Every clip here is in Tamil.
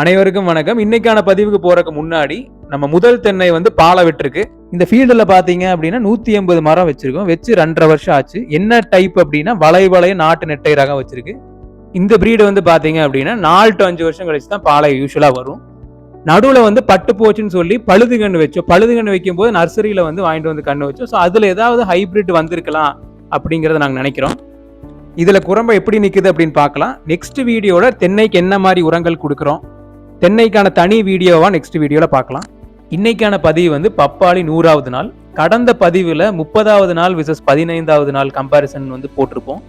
அனைவருக்கும் வணக்கம். இன்னைக்கான பதிவுக்கு போறதுக்கு முன்னாடி நம்ம முதல் தென்னை வந்து பாலை விட்டுருக்கு. இந்த ஃபீல்டில் பார்த்தீங்க அப்படின்னா நூற்றி எண்பது மரம் வச்சிருக்கோம். வச்சு ரெண்டரை வருஷம் ஆச்சு. என்ன டைப் அப்படின்னா வளை வளைய நாட்டு நெட்டை ரகம் வச்சிருக்கு. இந்த ப்ரீடு வந்து பார்த்தீங்க அப்படின்னா நாலு டு அஞ்சு வருஷம் கழிச்சு தான் பாலை யூஸ்வலாக வரும். நடுவில் வந்து பட்டு போச்சுன்னு சொல்லி பழுது கன்று வச்சோம். பழுது கன்று வைக்கும்போது நர்சரியில் வந்து வாங்கிட்டு வந்து கன்று வச்சோம். ஸோ அதில் ஏதாவது ஹைபிரிட் வந்திருக்கலாம் அப்படிங்கிறத நாங்கள் நினைக்கிறோம். இதில் குரம்பை எப்படி நிற்குது அப்படின்னு பார்க்கலாம். நெக்ஸ்ட் வீடியோவில் தென்னைக்கு என்ன மாதிரி உரங்கள் கொடுக்குறோம்? தென்னைக்கான தனி வீடியோவாக நெக்ஸ்ட் வீடியோவில் பார்க்கலாம். இன்னைக்கான பதிவு வந்து பப்பாளி நூறாவது நாள். கடந்த பதிவில் முப்பதாவது நாள் விசஸ் பதினைந்தாவது நாள் கம்பேரிசன் வந்து போட்டிருப்போம்.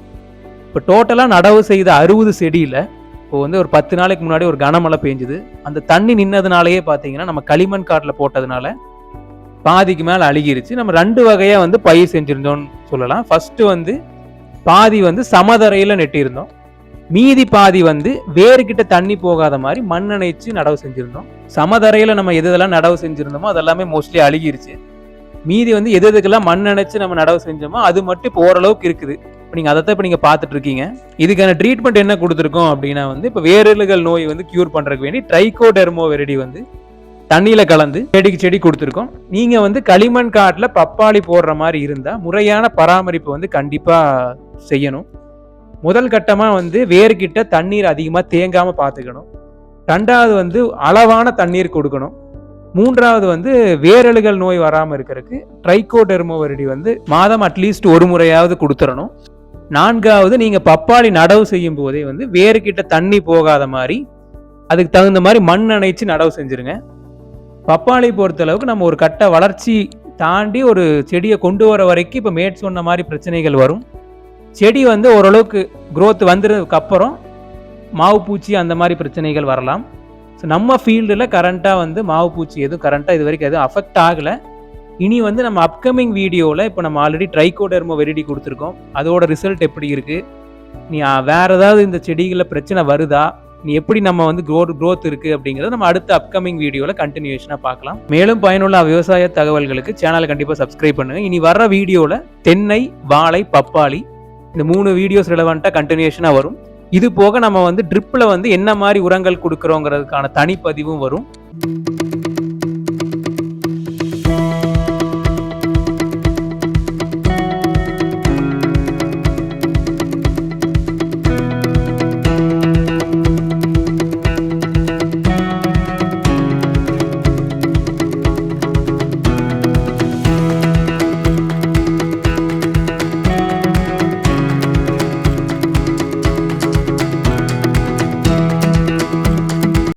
இப்போ டோட்டலாக நடவு செய்த அறுபது செடியில் இப்போ வந்து ஒரு பத்து நாளைக்கு முன்னாடி ஒரு கனமழை பெஞ்சுது. அந்த தண்ணி நின்னதுனாலேயே பார்த்தீங்கன்னா நம்ம களிமண் காட்டில் போட்டதுனால பாதிக்கு மேலே அழுகிருச்சு. நம்ம ரெண்டு வகையாக வந்து பயிர் செஞ்சுருந்தோம்னு சொல்லலாம். ஃபஸ்ட்டு வந்து பாதி வந்து சமதரையில் நெட்டியிருந்தோம். மீதி பாதி வந்து வேர்கிட்ட தண்ணி போகாத மாதிரி மண் அணைச்சு நடவு செஞ்சுருந்தோம். சமதரையில் நம்ம எது எதெல்லாம் நடவு செஞ்சுருந்தோமோ அதெல்லாமே மோஸ்ட்லி அழுகிருச்சு. மீதி வந்து எது எதுக்கெல்லாம் மண் அணைச்சு நம்ம நடவு செஞ்சோமோ அது மட்டும் இப்போ ஓரளவுக்கு இருக்குது. இப்போ நீங்கள் அதை தான் இப்போ நீங்கள் பார்த்துட்டு இருக்கீங்க. இதுக்கான ட்ரீட்மெண்ட் என்ன கொடுத்துருக்கோம் அப்படின்னா வந்து இப்போ வேரலுகள் நோய் வந்து க்யூர் பண்ணுறதுக்கு வேண்டி ட்ரைகோடெர்மோ வெரடி வந்து தண்ணியில் கலந்து செடிக்கு செடி கொடுத்துருக்கோம். நீங்கள் வந்து களிமண் காட்டில் பப்பாளி போடுற மாதிரி இருந்தால் முறையான பராமரிப்பு வந்து கண்டிப்பாக செய்யணும். முதல் கட்டமாக வந்து வேர்கிட்ட தண்ணீர் அதிகமாக தேங்காமல் பார்த்துக்கணும் ரெண்டாவது வந்து அளவான தண்ணீர் கொடுக்கணும். மூன்றாவது வந்து வேரலுகள் நோய் வராமல் இருக்கிறதுக்கு ட்ரைகோடெர்மோவரிடி வந்து மாதம் அட்லீஸ்ட் ஒரு முறையாவது கொடுத்துடணும் நான்காவது நீங்கள் பப்பாளி நடவு செய்யும் போதே வந்து வேர்கிட்ட தண்ணி போகாத மாதிரி அதுக்கு தகுந்த மாதிரி மண் அணைச்சு நடவு செஞ்சுருங்க. பப்பாளி பொறுத்தளவுக்கு நம்ம ஒரு கட்ட வளர்ச்சி தாண்டி ஒரு செடியை கொண்டு வர வரைக்கும் இப்போ மேட் சொன்ன மாதிரி பிரச்சனைகள் வரும். செடி வந்து ஓரளவுக்கு க்ரோத் வந்ததுக்கு அப்புறம் மாவு பூச்சி அந்த மாதிரி பிரச்சனைகள் வரலாம். ஸோ நம்ம ஃபீல்டில் கரண்ட்டாக வந்து மாவு பூச்சி எதுவும் கரண்ட்டாக இது வரைக்கும் எதுவும் அஃபெக்ட் ஆகலை. இனி வந்து நம்ம அப்கமிங் வீடியோவில் இப்போ நம்ம ஆல்ரெடி ட்ரைகோடெர்மோ வெரிடி கொடுத்துருக்கோம். அதோட ரிசல்ட் எப்படி இருக்குது நீ வேறு வேற ஏதாவது இந்த செடிகளில் பிரச்சனை வருதா? நீ எப்படி நம்ம வந்து க்ரோ க்ரோத் இருக்குது அப்படிங்கிறத நம்ம அடுத்த அப்கமிங் வீடியோவில் கண்டினியூஷனாக பார்க்கலாம். மேலும் பயனுள்ள விவசாய தகவல்களுக்கு சேனலை கண்டிப்பாக சப்ஸ்கிரைப் பண்ணுங்கள் இனி வர்ற வீடியோவில் தென்னை வாழை பப்பாளி இந்த மூணு வீடியோஸ் ரிலவெண்ட்டாக கண்டினியூஷனாக வரும். இது போக நம்ம வந்து ட்ரிப்பில் வந்து என்ன மாதிரி உரங்கள் கொடுக்குறோங்கிறதுக்கான தனிப்பதிவும் வரும்.